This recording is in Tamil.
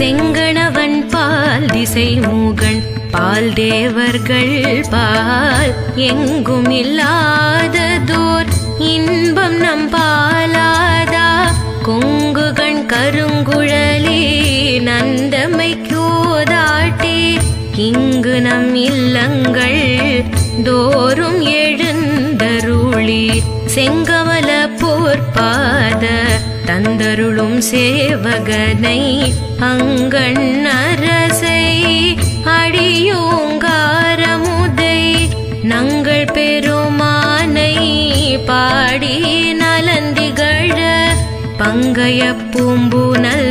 செங்கணவன் பால் திசை மூகன் பால் தேவர்கள் பால். எங்கும் இல்லாததோர் இன்பம் நம் பாலாதா. கொங்குகண் கருங்குழலே நந்தமை கோதாட்டே. இங்கு நம் இல்லங்கள் தோறும் எழுந்தருளி. செங்கவல போர்ப்பாத தந்தருளும் சேவகனை அங்கண் அரசை அடியோங்காரமுதை நங்கள் பெருமானை பாடி நலந்திகழ பங்கைய பூம்பூனல்